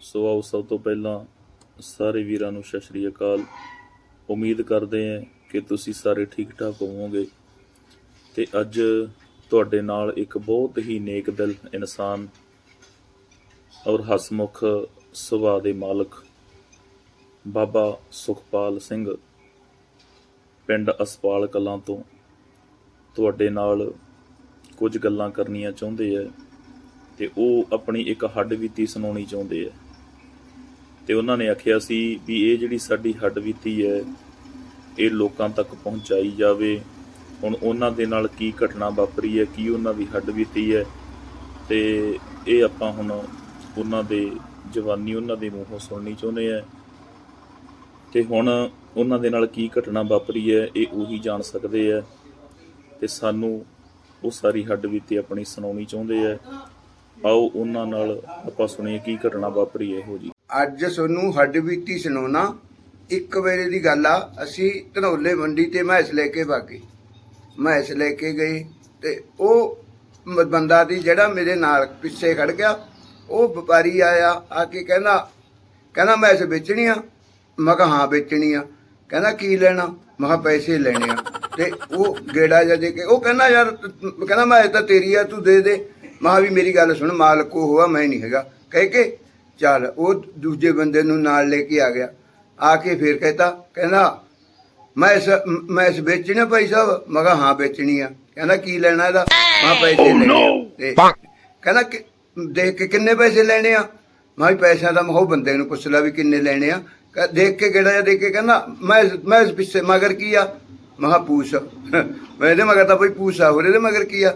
ਸੋ ਆਓ ਸਭ ਤੋਂ ਪਹਿਲਾਂ ਸਾਰੇ ਵੀਰਾਂ ਨੂੰ ਸਤਿ ਸ਼੍ਰੀ ਅਕਾਲ। ਉਮੀਦ ਕਰਦੇ ਹਾਂ ਕਿ ਤੁਸੀਂ ਸਾਰੇ ਠੀਕ ਠਾਕ ਹੋਵੋਗੇ। ਤੇ ਅੱਜ ਤੁਹਾਡੇ ਨਾਲ ਇੱਕ ਬਹੁਤ ਹੀ ਨੇਕ ਦਿਲ ਇਨਸਾਨ ਔਰ ਹਸਮੁਖ ਸੁਭਾਅ ਦੇ ਮਾਲਕ ਬਾਬਾ ਸੁਖਪਾਲ ਸਿੰਘ ਪਿੰਡ ਅਸਪਾਲ ਕਲਾਂ ਤੋਂ ਤੁਹਾਡੇ ਨਾਲ ਕੁਝ ਗੱਲਾਂ ਕਰਨੀਆਂ ਚਾਹੁੰਦੇ ਆ ਤੇ ਉਹ ਆਪਣੀ ਇੱਕ ਹੱਡ ਬੀਤੀ ਸੁਣਾਉਣੀ ਚਾਹੁੰਦੇ ਆ। ਤੇ ਉਹਨਾਂ ਨੇ ਆਖਿਆ ਸੀ ਵੀ ਇਹ ਜਿਹੜੀ ਸਾਡੀ ਹੱਡ ਬੀਤੀ ਹੈ, ਇਹ ਲੋਕਾਂ ਤੱਕ ਪਹੁੰਚਾਈ ਜਾਵੇ। ਹੁਣ ਉਹਨਾਂ ਦੇ ਨਾਲ ਕੀ ਘਟਨਾ ਵਾਪਰੀ ਹੈ, ਕੀ ਉਹਨਾਂ ਦੀ ਹੱਡ ਬੀਤੀ ਹੈ ਤੇ ਇਹ ਆਪਾਂ ਹੁਣ ਉਹਨਾਂ ਦੇ ਜਵਾਨੀ, ਉਹਨਾਂ ਦੇ ਮੂੰਹੋਂ ਸੁਣਨੀ ਚਾਹੁੰਦੇ ਆ ਤੇ ਹੁਣ ਉਹਨਾਂ ਦੇ ਨਾਲ ਕੀ ਘਟਨਾ ਵਾਪਰੀ ਹੈ, ਇਹ ਉਹੀ ਜਾਣ ਸਕਦੇ ਆ ਤੇ ਸਾਨੂੰ ਉਹ ਸਾਰੀ ਹੱਡ ਬੀਤੀ ਆਪਣੀ ਸੁਣਾਉਣੀ ਚਾਹੁੰਦੇ ਆ ਆਓ ਉਹਨਾਂ ਨਾਲ ਆਪਾਂ ਸੁਣੀਏ ਕੀ ਘਟਨਾ ਵਾਪਰੀ ਹੈ ਇਹੋ ਜੀ ਅੱਜ ਤੁਹਾਨੂੰ ਹੱਡ ਬੀਤੀ ਸੁਣਾਉਣਾ, ਇੱਕ ਵੇਲੇ ਦੀ ਗੱਲ ਆ, ਅਸੀਂ ਧਨੌਲੇ ਮੰਡੀ ਤੇ ਮੈਸ ਲੈ ਕੇ ਵਾਗੇ ਮੈਸ ਲੈ ਕੇ ਗਏ ਤੇ ਉਹ ਬੰਦਾ ਦੀ ਜਿਹੜਾ ਮੇਰੇ ਨਾਲ ਪਿੱਛੇ ਖੜ ਗਿਆ। ਉਹ ਵਪਾਰੀ ਆਇਆ, ਆ ਕੇ ਕਹਿੰਦਾ ਕਹਿੰਦਾ ਮੈਂ ਇਸ ਵੇਚਣੀ ਆ। ਮੈਂ ਕਿਹਾ, ਹਾਂ, ਵੇਚਣੀ ਆ। ਕਹਿੰਦਾ, ਕੀ ਲੈਣਾ? ਮੈਂ ਕਿਹਾ, ਪੈਸੇ ਲੈਣੇ ਆ। ਤੇ ਉਹ ਗੇੜਾ ਜਿਹਾ ਦੇ ਕੇ, ਉਹ ਕਹਿੰਦਾ, ਯਾਰ ਕਹਿੰਦਾ ਮੈਂ ਤਾਂ ਤੇਰੀ ਆ, ਤੂੰ ਦੇ ਦੇ। ਮੈਂ ਵੀ ਮੇਰੀ ਗੱਲ ਸੁਣ, ਮਾਲਕ ਉਹ ਹੋਆ, ਮੈਂ ਨਹੀਂ ਹੈਗਾ। ਕਹਿ ਕੇ ਚੱਲ ਉਹ ਦੂਜੇ ਬੰਦੇ ਨੂੰ ਨਾਲ ਲੈ ਕੇ ਆ ਗਿਆ। ਆ ਕੇ ਫੇਰ ਕਹਿੰਦਾ ਕਹਿੰਦਾ ਮੈਂ ਇਸ ਮੈਂ ਇਸ ਵੇਚਣੀ ਭਾਈ ਸਾਹਿਬ? ਮੈਂ ਕਿਹਾ ਹਾਂ ਵੇਚਣੀ ਆ। ਕਹਿੰਦਾ ਕੀ ਲੈਣਾ ਇਹਦਾ? ਮੈਂ ਪੈਸੇ ਲੈਣੇ ਆ। ਤੇ ਕਹਿੰਦਾ ਦੇਖ ਕੇ ਕਿੰਨੇ ਪੈਸੇ ਲੈਣੇ ਆ? ਮੈਂ ਵੀ ਪੈਸਿਆਂ ਦਾ ਮੈਂ ਉਹ ਬੰਦੇ ਨੂੰ ਪੁੱਛ ਲਿਆ ਵੀ ਕਿੰਨੇ ਲੈਣੇ ਆ। ਦੇਖ ਕੇ ਕਿਹੜਾ ਜਿਹਾ ਦੇਖ ਕੇ ਕਹਿੰਦਾ ਮੈਂ ਮੈਂ ਇਸ ਪਿੱਛੇ ਮਗਰ ਕੀ ਆ? ਮੈਂ ਕਿਹਾ ਪੂਛ। ਮੈਂ ਇਹਦੇ ਮਗਰ ਤਾਂ ਕੋਈ ਪੂਛ ਆ ਹੋਰ ਇਹਦੇ ਮਗਰ ਕੀ ਆ?